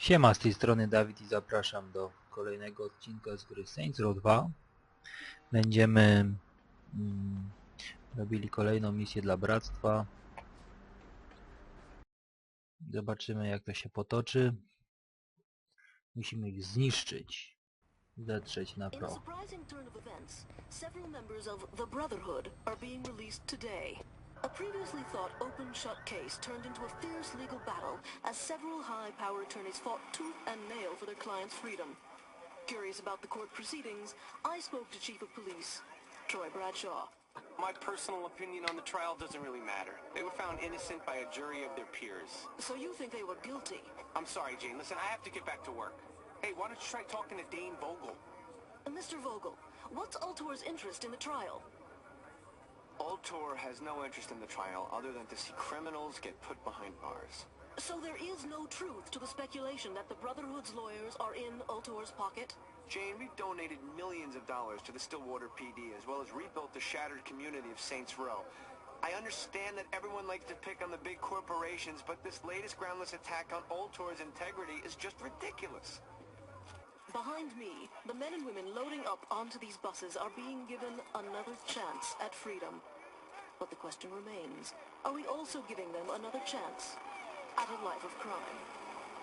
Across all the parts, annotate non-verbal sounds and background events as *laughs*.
Siema, z tej strony Dawid i zapraszam do kolejnego odcinka z gry Saints Row 2. Będziemy mm, robili kolejną misję dla Bractwa. Zobaczymy jak to się potoczy. Musimy ich zniszczyć. Zetrzeć na pro. Surprising turn of events, several members of the Brotherhood are being released today. A previously thought open-shut case turned into a fierce legal battle as several high-power attorneys fought tooth and nail for their clients' freedom. Curious about the court proceedings, I spoke to Chief of Police, Troy Bradshaw. My personal opinion on the trial doesn't really matter. They were found innocent by a jury of their peers. So you think they were guilty? I'm sorry, Jane. Listen, I have to get back to work. Hey, why don't you try talking to Dane Vogel? Uh, Mr. Vogel, what's Ultor's interest in the trial? Ultor has no interest in the trial other than to see criminals get put behind bars. So there is no truth to the speculation that the Brotherhood's lawyers are in Altor's pocket? Jane, we've donated millions of dollars to the Stillwater PD as well as rebuilt the shattered community of Saints Row. I understand that everyone likes to pick on the big corporations, but this latest groundless attack on Altor's integrity is just ridiculous. Behind me, the men and women loading up onto these buses are being given another chance at freedom. But the question remains, are we also giving them another chance at a life of crime?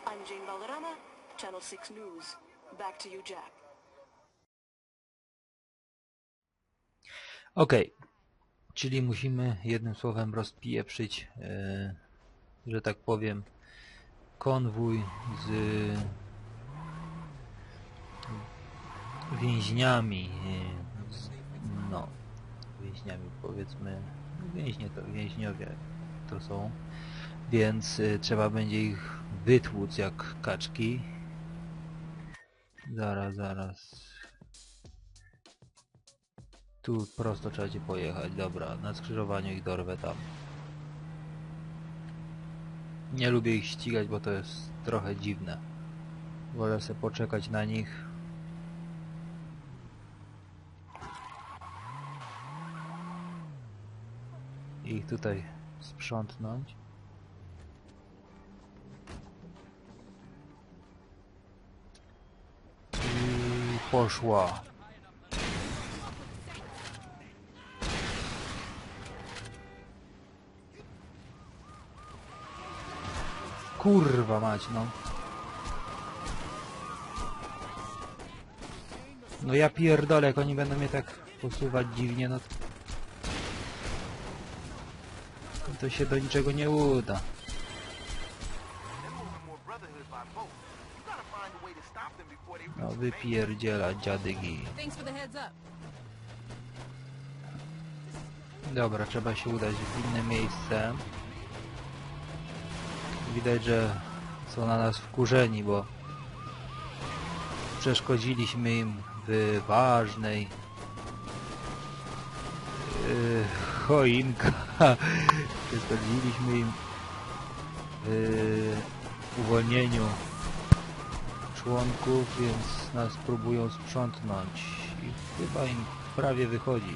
I'm Jane Valderrama, Channel 6 News. Back to you, Jack. Okej, czyli musimy jednym słowem rozpieprzyć, że tak powiem, konwój z więźniami, z, no, więźniami powiedzmy, więźnie to, więźniowie to są, więc e, trzeba będzie ich wytłuc jak kaczki. Zaraz, zaraz. Tu prosto trzeba cię pojechać, dobra, na skrzyżowaniu ich dorwę tam. Nie lubię ich ścigać, bo to jest trochę dziwne. Wolę sobie poczekać na nich. Ich tutaj sprzątnąć. I poszła. Kurwa mać, no. No ja pierdolę, jak oni będą mnie tak posuwać dziwnie, no to... To się do niczego nie uda. No wypierdziela dziadygi. Dobra, trzeba się udać w inne miejsce. Widać, że są na nas wkurzeni, bo przeszkodziliśmy im w ważnej yy, choinka. *laughs* przeszkodziliśmy im w uwolnieniu członków, więc nas próbują sprzątnąć i chyba im prawie wychodzi.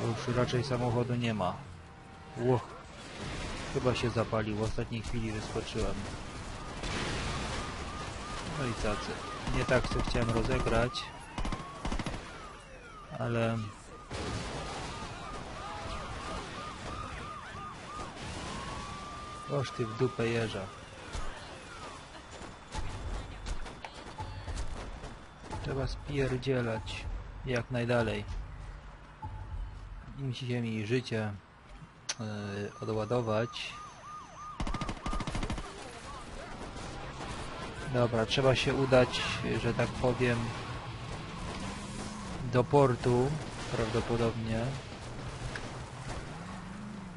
Bo już raczej samochodu nie ma. Ło. Chyba się zapalił. W ostatniej chwili wyskoczyłem. No i tacy. Nie tak co chciałem rozegrać. Ale... Oż ty w dupę jeża. Trzeba spierdzielać jak najdalej. Musi mi życie yy, odładować. Dobra, trzeba się udać, że tak powiem, do portu prawdopodobnie.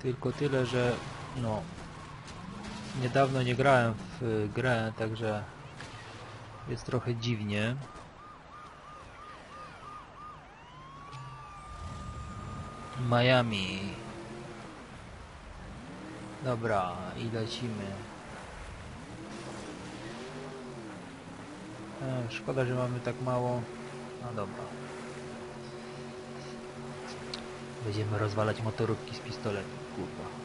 Tylko tyle, że no niedawno nie grałem w y, grę, także jest trochę dziwnie. Miami. Dobra, i lecimy. E, szkoda, że mamy tak mało. No dobra. Będziemy rozwalać motorówki z pistoletu, kurwa.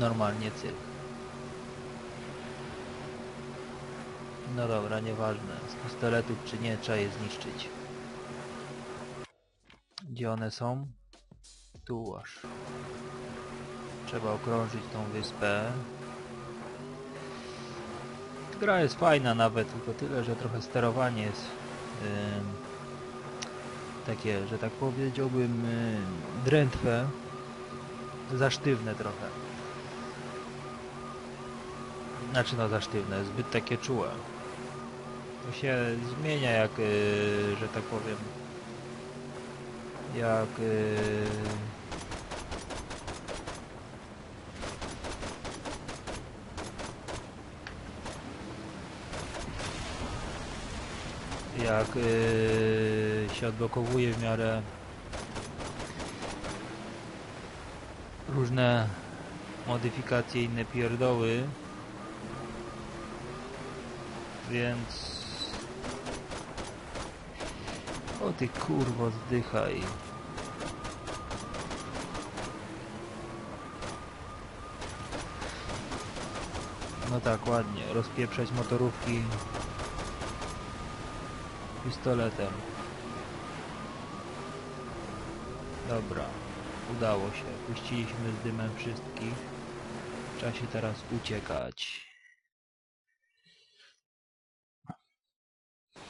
Normalnie cyrk. No dobra, nieważne. Z pistoletów czy nie, trzeba je zniszczyć. Gdzie one są? Tu aż. Trzeba okrążyć tą wyspę. Gra jest fajna nawet, tylko tyle, że trochę sterowanie jest ym, takie, że tak powiedziałbym ym, drętwe, za sztywne trochę. Znaczy no za sztywne, zbyt takie czułe. To się zmienia jak, yy, że tak powiem, jak yy, jak yy, się odblokowuje w miarę różne modyfikacje, inne pierdoły więc o ty kurwo zdychaj no tak ładnie rozpieprzać motorówki pistoletem. Dobra, udało się. Puściliśmy z dymem wszystkich. Trzeba się teraz uciekać.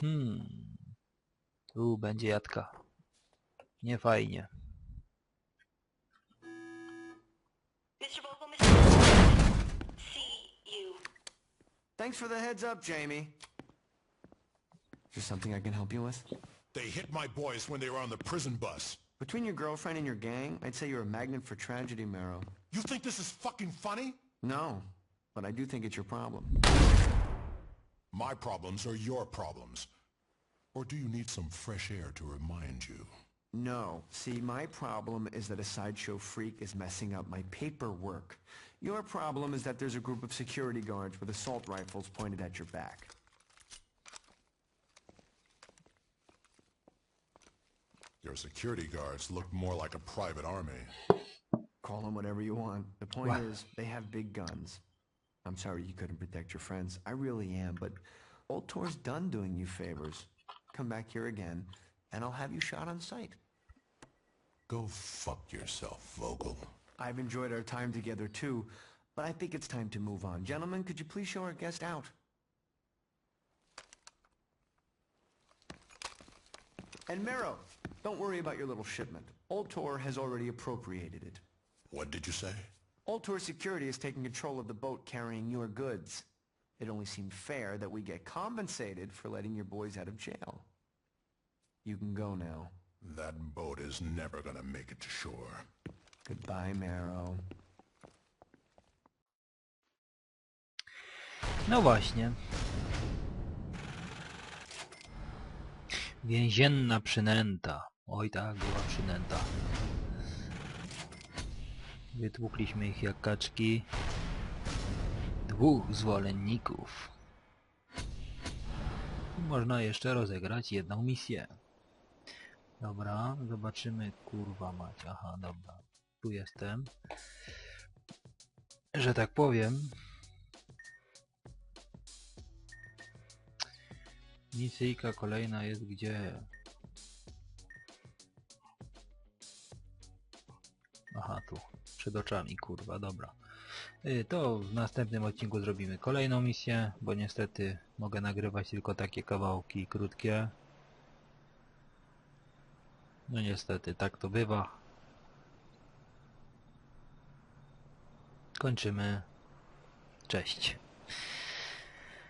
Hmm. Tu będzie jadka. Nie fajnie. Mr. Vogel, Mr. Vogel, see you. Thanks for the heads up, Jamie. Is there something I can help you with? They hit my boys when they were on the prison bus. Between your girlfriend and your gang, I'd say you're a magnet for tragedy, Marrow. You think this is fucking funny? No, but I do think it's your problem. My problems are your problems. Or do you need some fresh air to remind you? No. See, my problem is that a sideshow freak is messing up my paperwork. Your problem is that there's a group of security guards with assault rifles pointed at your back. Your security guards look more like a private army. Call them whatever you want. The point Wow. is, they have big guns. I'm sorry you couldn't protect your friends. I really am, but Old Tor's done doing you favors. Come back here again, and I'll have you shot on sight. Go fuck yourself, Vogel. I've enjoyed our time together too, but I think it's time to move on. Gentlemen, could you please show our guest out? And Mero, don't worry about your little shipment. Old Tor has already appropriated it. What did you say? Old Tour Security is taking control of the boat carrying your goods. It only seemed fair that we get compensated for letting your boys out of jail. You can go now. That boat is never gonna make it to shore. Goodbye, Marrow. No właśnie. Więzienna przynęta. Oj tak, była przynęta. Wytłukliśmy ich jak kaczki. Dwóch zwolenników. Można jeszcze rozegrać jedną misję. Dobra, zobaczymy. Kurwa mać. Aha, dobra. Tu jestem. Że tak powiem, Misyjka kolejna jest gdzie? Aha, tu. Przed oczami, kurwa, dobra. Y, To w następnym odcinku zrobimy kolejną misję, bo niestety mogę nagrywać tylko takie kawałki krótkie. No niestety, tak to bywa. Kończymy. Cześć.